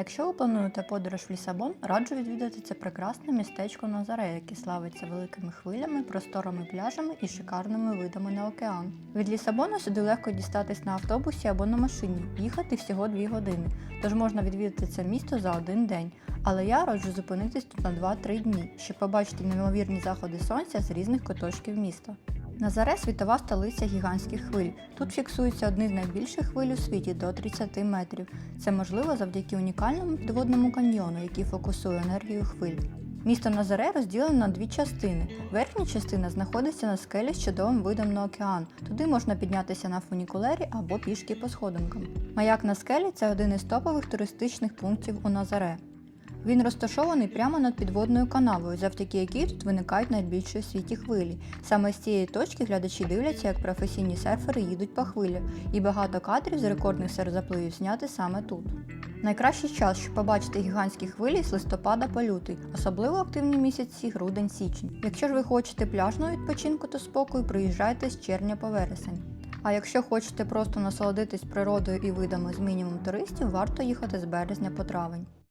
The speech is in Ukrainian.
Якщо ви плануєте подорож в Лісабон, раджу відвідати це прекрасне містечко Назаре, яке славиться великими хвилями, просторими пляжами і шикарними видами на океан. Від Лісабона сюди легко дістатись на автобусі або на машині, їхати всього 2 години, тож можна відвідати це місто за один день. Але я раджу зупинитись тут на 2-3 дні, щоб побачити неймовірні заходи сонця з різних куточків міста. Назаре світова столиця гігантських хвиль. Тут фіксується одні з найбільших хвиль у світі до 30 метрів. Це можливо завдяки унікальному підводному каньйону, який фокусує енергію хвиль. Місто Назаре розділено на дві частини. Верхня частина знаходиться на скелі з чудовим видом на океан. Туди можна піднятися на фунікулері або пішки по сходинкам. Маяк на скелі це один із топових туристичних пунктів у Назаре. Він розташований прямо над підводною канавою, завдяки якій тут виникають найбільші у світі хвилі. Саме з цієї точки глядачі дивляться, як професійні серфери їдуть по хвилях, і багато кадрів з рекордних серзапливів зняти саме тут. Найкращий час, щоб побачити гігантські хвилі з листопада по лютий, особливо активні місяці грудень-січень. Якщо ж ви хочете пляжного відпочинку та спокою, приїжджайте з червня по вересень. А якщо хочете просто насолодитись природою і видами з мінімум туристів, варто їхати з березня по травень.